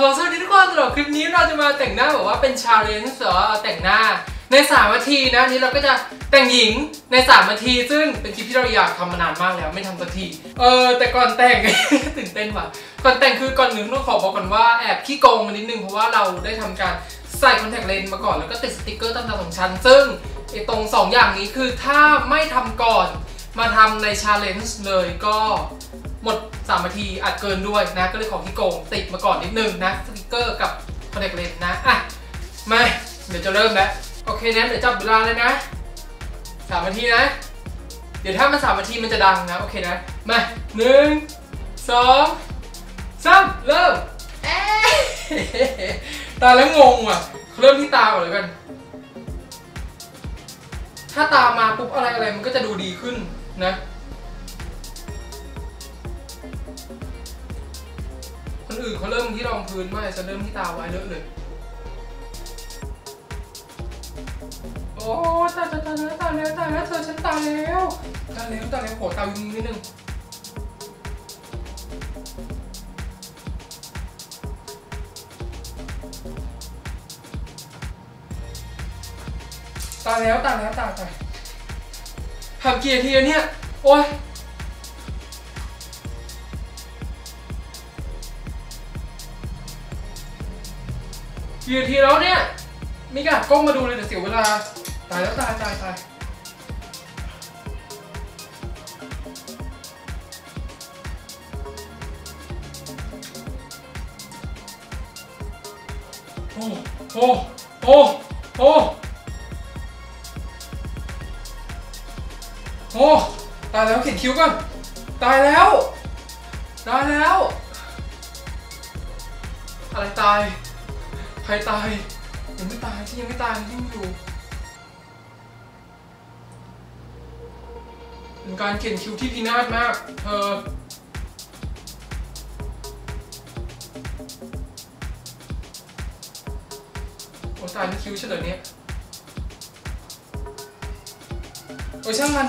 ฮลโหลสวัสดีทุกคนสำหรับคลิปนี้เราจะมาแต่งหน้าแบบว่าเป็นชาเลนจ์หรอแต่งหน้าใน3นาทีนะนี้เราก็จะแต่งหญิงใน3นาที ซึ่งเป็นคลิปที่เราอยากทำมานานมากแล้วไม่ทำสักที เออแต่ก่อนแต่ง ตื่นเต้นว่ะก่อนแต่งคือก่อนหนึ่งต้องขอบอกก่อนว่าแอบขี้โกงมานิดนึงเพราะว่าเราได้ทำการใส่คอนแทคเลนส์มาก่อนแล้วก็ติดสติกเกอร์ตามตาของฉันซึ่งไอ้ตรงสองอย่างนี้คือถ้าไม่ทำก่อนมาทำในชาเลนจ์เลยก็ หมด3นาทีอาจเกินด้วยนะ ก็เลยขอขี้โกงติดมาก่อนนิดนึงนะสติกเกอร์กับคอนแทคเลนส์นะอะมาเดี๋ยวจะเริ่มแล้วโอเคนะเดี๋ยวจับเวลาเลยนะ3นาทีนะ เดี๋ยวถ้ามัน3นาทีมันจะดังนะ โอเคนะ มาหนึ่งสองสามเริ่มเอ๊ะตาแล้วงงว่ะเริ่มที่ตาก่อนเลยกัน ถ้าตามาปุ๊บอะไรอะไรมันก็จะดูดีขึ้นนะ อื่นเขาเริ่มที่รองพื้นไม่จะเริ่มที่ตาไว้เลอะเลย โอ้ตาตาตายแล้วตาแล้วตาแล้วเธอฉันตาแล้วตาแล้วตาแล้วโหตาวิงนิดนึงตายแล้วตายแล้วตายตายทำกี่นาทีแล้วเนี่ย โอ้ย กี่นาทีแล้วเนี่ยมีกาก้มมาดูเลยเดี๋ยวเสียเวลา ตายแล้วตายตายตายโอ้โอ้โอ้โอ้โอ้ตายแล้วเขียนคิ้วก่อน ตายแล้ว ตายแล้ว อะไรตาย รตายยังไม่ตายที่ยังไม่ตายยังอยู่เป็นการเขียนคิวที่พินาศมาก เธอโอ้ตายนี่คิวเฉลยเนี่ยโอ้ยช่างมัน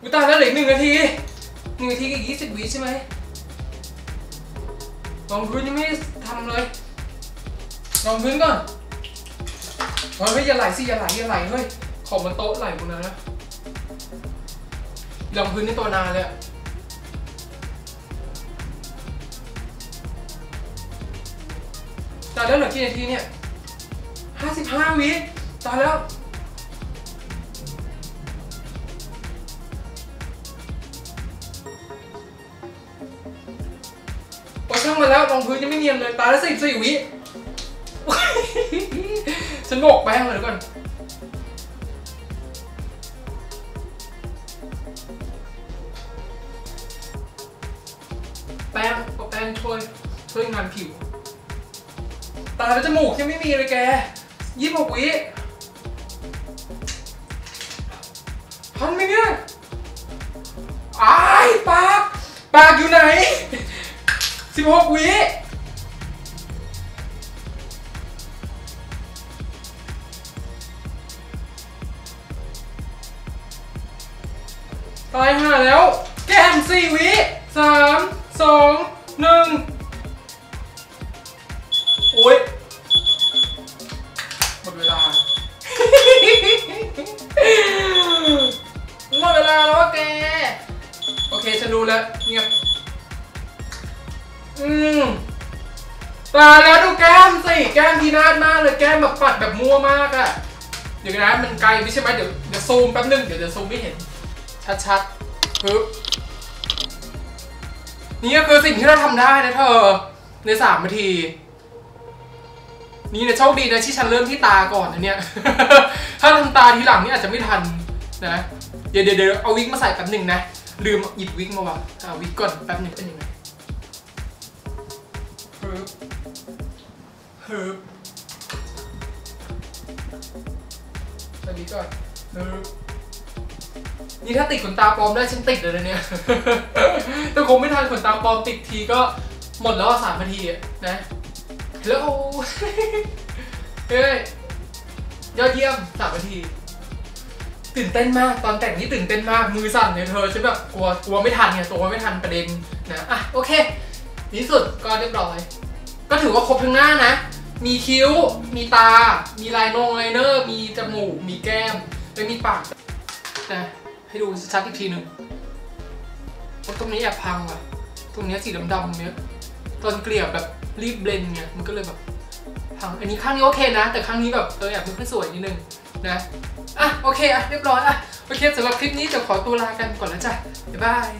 อุยตายแล้วเหลือหนึ่งนาทีหนึ่งนาทีกับยี่สิบวิใช่ไหมรองพื้นยังไม่ทำเลย รองพื้นก่อนเฮ้ยอย่าไหลสิอย่าไหลอย่าไหลเฮ้ย ของบนโต๊ะไหลบนนั้นะรองพื้นนี่ตัวนานเลยตายแล้วเหลือกี่นาทีเนี่ยห้าสิบห้าวิตายแล้วโอ้ช่างมาแล้วรองพื้นยังไม่เนียนเลย ตายแล้วสิบสี่วิ ฉันบอกแป้งเลยเดี๋ยวก่อนแป้งแป้งช่วยช่วยงานผิว ตาแล้วจมูกยังไม่มีเลยแกยี่สิบหกวิทันไหมเนี่ยอายปาก ปากอยู่ไหนสิบหกวิ ตายห่าแล้ว แก้มสี่วิสามสองหนึ่งโอ้ยหมดเวลา หมดเวลาแล้วแก โอเค ฉันรู้แล้ว เงียบ อืมตายแล้วดูแก้มสิ แก้มพีนาดมากเลย แก้มแบบปัดแบบมั่วมากอะเดี๋ยวนะ มันไกลไม่ใช่ไหมเดี๋ยวเดี๋ยวซูมแป๊บนึง เดี๋ยวจะซูมไม่เห็น ชัดๆปึ๊บนี่ก็คือสิ่งที่เราทำได้นะเธอ ในสามนาที นี่นะโชคดีนะที่ฉันเริ่มที่ตาก่อนนะเนี่ย ถ้าทำตาทีหลังนี่อาจจะไม่ทันนะ เดี๋ยวเดี๋ยวเอาวิกมาใส่แป๊บหนึ่งนะ ลืมหยิบวิกมาวะเอาวิกก่อนแป๊บหนึ่งเป็นยังไงฮึบฮึบใส่วิกก่อนฮึบ นี่ถ้าติดขนตาปลอมได้ฉันติดเลยนะเนี่ย แต่คงไม่ทันขนตาปลอมติดทีก็หมดแล้วสามนาทีนะแล้วเฮ้ยยอดเยี่ยมสามนาที ตื่นเต้นมากตอนแต่งนี่ตื่นเต้นมากมือสั่นเนี่ยเธอฉันแบบกลัวกลัวไม่ทันไงตัวไม่ทันประเด็นนะอะโอเคนที่สุดก็เรียบร้อย ก็ถือว่าครบทั้งหน้านะ มีคิ้ว มีตา มีลายนงไลเนอร์ มีจมูก มีแก้มและมีปากนะ ให้ดูชัดอีกทีหนึ่งตรงนี้แอบพังว่ะ ตรงนี้สีดำๆเนี้ยตอนเกลี่ยแบบรีบเบลนเนี่ยมันก็เลยแบบพัง อันนี้ข้างนี้โอเคนะ แต่ข้างนี้แบบเออแอบไม่ค่อยสวยนิดนึงนะ อะโอเคอะเรียบร้อยอะโอเคสำหรับคลิปนี้จะขอตัวลากันก่อนแล้วจ้ะบ๊ายบาย